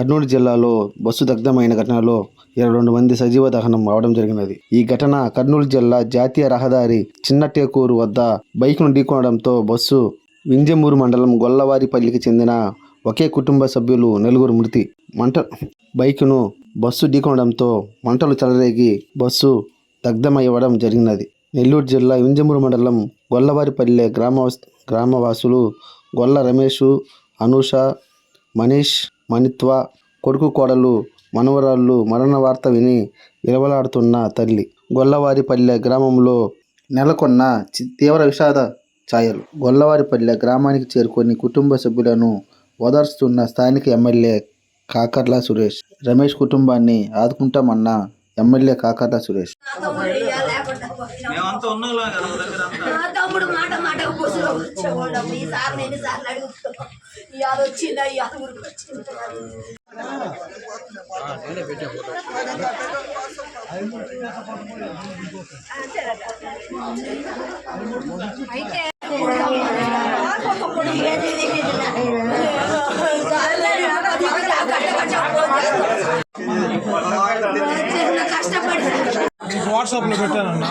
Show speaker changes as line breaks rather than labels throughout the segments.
కర్నూలు జిల్లాలో బస్సు దగ్ధమైన ఘటనలో ఇరవై రెండు మంది సజీవ దహనం అవడం జరిగినది. ఈ ఘటన కర్నూలు జిల్లా జాతీయ రహదారి చిన్నటేకూరు వద్ద బైక్ను ఢీకొనడంతో బస్సు వింజమూరు మండలం గొల్లవారిపల్లికి చెందిన ఒకే కుటుంబ సభ్యులు నలుగురు మృతి. మంట బైకును బస్సు ఢీకొనడంతో మంటలు చెలరేగి బస్సు దగ్ధమయ్యడం జరిగినది. నెల్లూరు జిల్లా వింజమూరు మండలం గొల్లవారిపల్లె గ్రామ గ్రామవాసులు గొల్ల రమేష్ అనూష మనీష్ మణిత్వ కొడుకు కోడలు మనవరాళ్ళు మరణ వార్త విని విలవలాడుతున్న తల్లి. గొల్లవారిపల్లె గ్రామంలో నెలకొన్న తీవ్ర విషాద ఛాయలు. గొల్లవారిపల్లె గ్రామానికి చేరుకొని కుటుంబ సభ్యులను ఓదార్చుతున్న స్థానిక ఎమ్మెల్యే కాకర్ల సురేష్. రమేష్ కుటుంబాన్ని ఆదుకుంటామన్న ఎమ్మెల్యే కాకర్ల సురేష్.
తమ్ముడు మాట మాట బస్సులో వచ్చేవాళ్ళం ఈసారి నేను సార్లు అడుగుతున్నాం. ఇవాళ వచ్చిందా? ఇవాళ ఊరికి వచ్చిందా? చిన్న కష్టపడి
వాట్సాప్లో పెట్టానన్నా.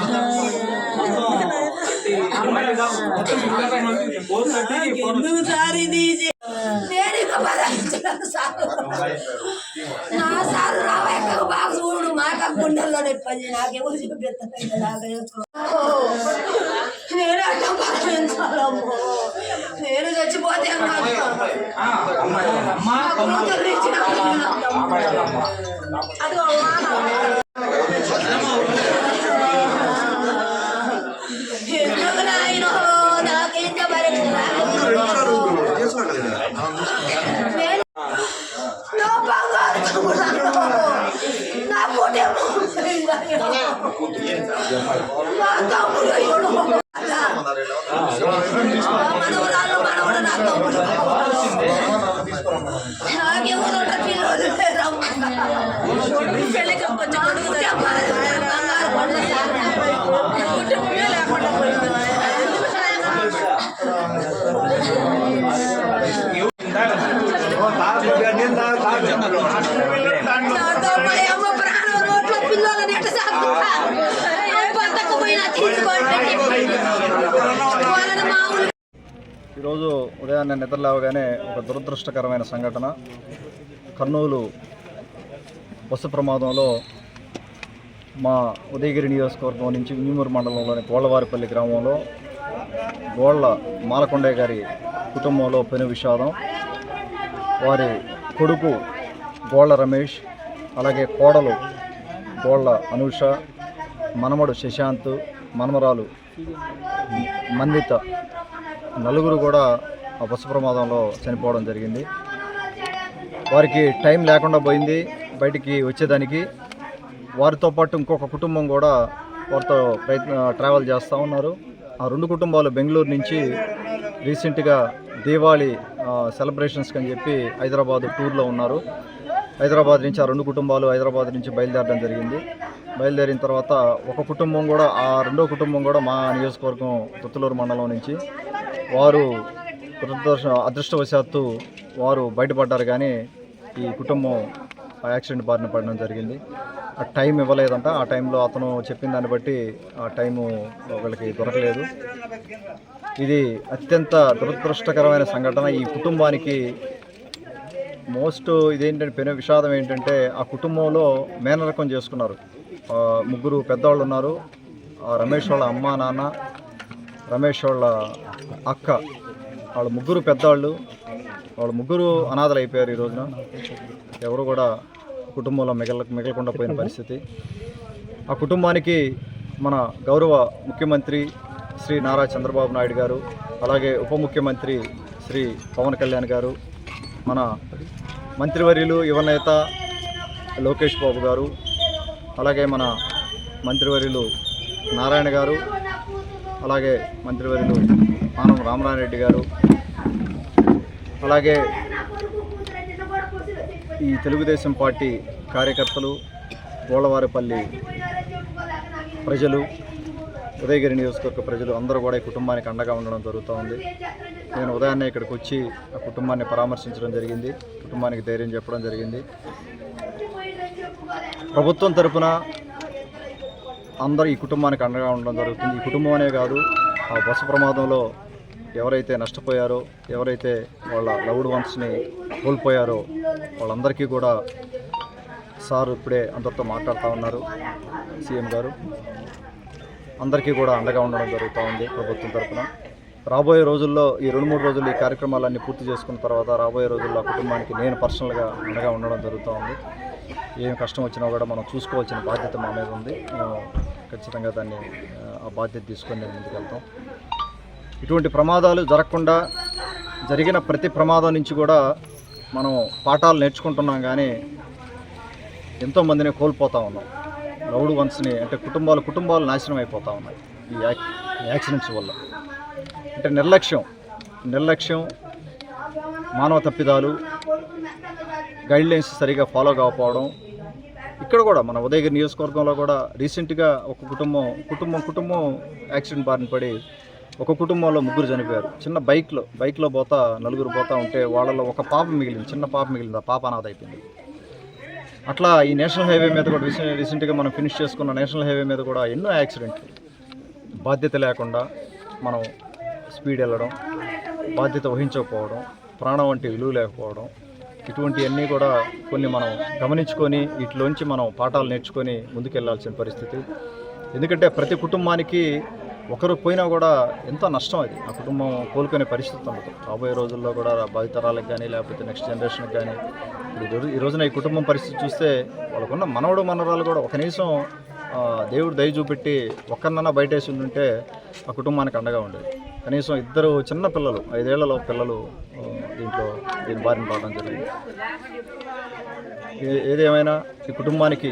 ఎందుకు సారి తీసి నేను ఇక సార్ నా సార్ బాగా చూడు మాట గుండెల్లో నొప్పి నాకెవరు నాకు నేను అట్లా బదాయించాలమ్మో నేను చచ్చిపోతే అది ఎందుకు నాయనో నాకేంత మరి నేను నా బంగారు తమ్ముడు నా కుటుంబం నా తమ్ముడు ఎవడు? నా మనవరాలు మనవడు నా తమ్ముడు నాకెవరు పిల్లలు లేరమ్మా. పెళ్ళికి కొంచెం అడుగుతే బంగారు కొండ కుటుంబమే లేకుండా పోయింది నాతో మా అమ్మ ప్రాణం రోడ్లో పిల్లలని ఎట్ట సాగుతా బతకపోయినా తీసుకోండి వాళ్ళని మామూలు
ఈరోజు ఉదయాన్నే నిద్రలేవగానే ఒక దురదృష్టకరమైన సంఘటన. కర్నూలు బస్సు ప్రమాదంలో మా ఉదయగిరి నియోజకవర్గం నుంచి వింజమూరు మండలంలోని గోళ్ళవారిపల్లి గ్రామంలో గోళ్ళ మాలకొండయ్య గారి కుటుంబంలో పెను విషాదం. వారి కొడుకు గోళ్ళ రమేష్ అలాగే కోడలు గోళ్ళ అనూష మనమడు శశాంత్ మనమరాలు మందిత నలుగురు కూడా ఆ బస్సు ప్రమాదంలో చనిపోవడం జరిగింది. వారికి టైం లేకుండా పోయింది బయటికి వచ్చేదానికి. వారితో పాటు ఇంకొక కుటుంబం కూడా వారితో ప్రయత్న ట్రావెల్ చేస్తూ ఉన్నారు. ఆ రెండు కుటుంబాలు బెంగళూరు నుంచి రీసెంట్గా దీవాళి సెలబ్రేషన్స్కి అని చెప్పి హైదరాబాద్ టూర్లో ఉన్నారు. హైదరాబాద్ నుంచి ఆ రెండు కుటుంబాలు హైదరాబాద్ నుంచి బయలుదేరడం జరిగింది. బయలుదేరిన తర్వాత ఒక కుటుంబం కూడా ఆ రెండో కుటుంబం కూడా మా నియోజకవర్గం తుత్తలూరు మండలం నుంచి వారు దురదృష్ట అదృష్టవశాత్తు వారు బయటపడ్డారు కానీ ఈ కుటుంబం ఆ యాక్సిడెంట్ బారిన పడడం జరిగింది. ఆ టైం ఇవ్వలేదంట. ఆ టైంలో అతను చెప్పిన దాన్ని బట్టి ఆ టైము వాళ్ళకి దొరకలేదు. ఇది అత్యంత దురదృష్టకరమైన సంఘటన. ఈ కుటుంబానికి మోస్ట్ ఇదేంటంటే పెను విషాదం ఏంటంటే ఆ కుటుంబంలో మేనరకం చేసుకున్నారు. ముగ్గురు పెద్దవాళ్ళు ఉన్నారు. రమేష్ వాళ్ళ అమ్మ నాన్న రమేష్ వాళ్ళ అక్క వాళ్ళ ముగ్గురు పెద్దవాళ్ళు వాళ్ళ ముగ్గురు అనాథలు అయిపోయారు ఈ రోజున. ఎవరు కూడా కుటుంబంలో మిగల మిగలకుండా పోయిన పరిస్థితి. ఆ కుటుంబానికి మన గౌరవ ముఖ్యమంత్రి శ్రీ నారా చంద్రబాబు నాయుడు గారు అలాగే ఉప ముఖ్యమంత్రి శ్రీ పవన్ కళ్యాణ్ గారు మన మంత్రివర్యులు యువనేత లోకేష్ బాబు గారు అలాగే మన మంత్రివర్యులు నారాయణ గారు అలాగే మంత్రివర్యులు ఆనం రామనారెడ్డి గారు అలాగే ఈ తెలుగుదేశం పార్టీ కార్యకర్తలు గోళవారిపల్లి ప్రజలు ఉదయగిరి నియోజకవర్గ ప్రజలు అందరూ కూడా ఈ కుటుంబానికి అండగా ఉండడం జరుగుతూ ఉంది. నేను ఉదయాన్నే ఇక్కడికి వచ్చి ఆ కుటుంబాన్ని పరామర్శించడం జరిగింది. కుటుంబానికి ధైర్యం చెప్పడం జరిగింది. ప్రభుత్వం తరపున అందరూ ఈ కుటుంబానికి అండగా ఉండడం జరుగుతుంది. ఈ కుటుంబం అనే కాదు ఆ బస్సు ప్రమాదంలో ఎవరైతే నష్టపోయారో ఎవరైతే వాళ్ళ లవ్డ్ వన్స్ని కోల్పోయారో వాళ్ళందరికీ కూడా సార్ ఇప్పుడే అందరితో మాట్లాడుతూ ఉన్నారు. సీఎం గారు అందరికీ కూడా అండగా ఉండడం జరుగుతూ ఉంది ప్రభుత్వం తరఫున రాబోయే రోజుల్లో ఈ రెండు మూడు రోజులు ఈ కార్యక్రమాలన్నీ పూర్తి చేసుకున్న తర్వాత రాబోయే రోజుల్లో కుటుంబానికి నేను పర్సనల్గా అండగా ఉండడం జరుగుతూ ఉంది. ఏం కష్టం వచ్చినా కూడా మనం చూసుకోవాల్సిన బాధ్యత మా మీద ఉంది. మేము ఖచ్చితంగా దాన్ని ఆ, బాధ్యత తీసుకొని నేను ముందుకెళ్తాం ఇటువంటి ప్రమాదాలు జరగకుండా జరిగిన ప్రతి ప్రమాదం నుంచి కూడా మనం పాఠాలు నేర్చుకుంటున్నాం కానీ ఎంతోమందిని కోల్పోతూ ఉన్నాం. లౌడ్ వన్స్ని అంటే కుటుంబాలు కుటుంబాలు నాశనం అయిపోతూ ఉన్నాయి ఈ యాక్ యాక్సిడెంట్స్ వల్ల. అంటే నిర్లక్ష్యం నిర్లక్ష్యం మానవ తప్పిదాలు గైడ్ లైన్స్ సరిగా ఫాలో కాకపోవడం. ఇక్కడ కూడా మన ఉదయగిరి నియోజకవర్గంలో కూడా రీసెంట్గా ఒక కుటుంబం కుటుంబం కుటుంబం యాక్సిడెంట్ బారిన పడి ఒక కుటుంబంలో ముగ్గురు చనిపోయారు. చిన్న బైక్లో బైక్లో పోతా నలుగురు పోతా ఉంటే వాళ్ళలో ఒక పాప మిగిలింది. చిన్న పాప మిగిలింది. ఆ పాప అనాథ అయిపోయింది. అట్లా ఈ నేషనల్ హైవే మీద కూడా రీసెంట్ రీసెంట్గా మనం ఫినిష్ చేసుకున్న నేషనల్ హైవే మీద కూడా ఎన్నో యాక్సిడెంట్లు బాధ్యత లేకుండా మనం స్పీడ్ వెళ్ళడం బాధ్యత వహించకపోవడం ప్రాణం వంటి విలువ లేకపోవడం ఇటువంటివన్నీ కూడా కొన్ని మనం గమనించుకొని వీటిలోంచి మనం పాఠాలు నేర్చుకొని ముందుకెళ్ళాల్సిన పరిస్థితి. ఎందుకంటే ప్రతి కుటుంబానికి ఒకరు పోయినా కూడా ఎంతో నష్టం అది. ఆ కుటుంబం కోలుకునే పరిస్థితి ఉండదు. రాబోయే రోజుల్లో కూడా భావితరాలకు కానీ లేకపోతే నెక్స్ట్ జనరేషన్కి కానీ ఇప్పుడు ఈ రోజున ఈ కుటుంబం పరిస్థితి చూస్తే వాళ్ళకున్న మనవడు మనవరాలు కూడా ఒక నిమిషం దేవుడు దయ చూపెట్టి ఒక్కరినన్నా బయటేసి ఉంటే ఆ కుటుంబానికి అండగా ఉండేది. కనీసం ఇద్దరు చిన్న పిల్లలు ఐదేళ్ళలో పిల్లలు దీంట్లో దీని బారిన పడడం జరిగింది. ఏదేమైనా ఈ కుటుంబానికి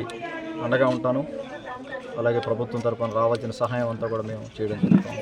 అండగా ఉంటాను. అలాగే ప్రభుత్వం తరఫున రావాల్సిన సహాయం అంతా కూడా మేము చేయడం జరుగుతాం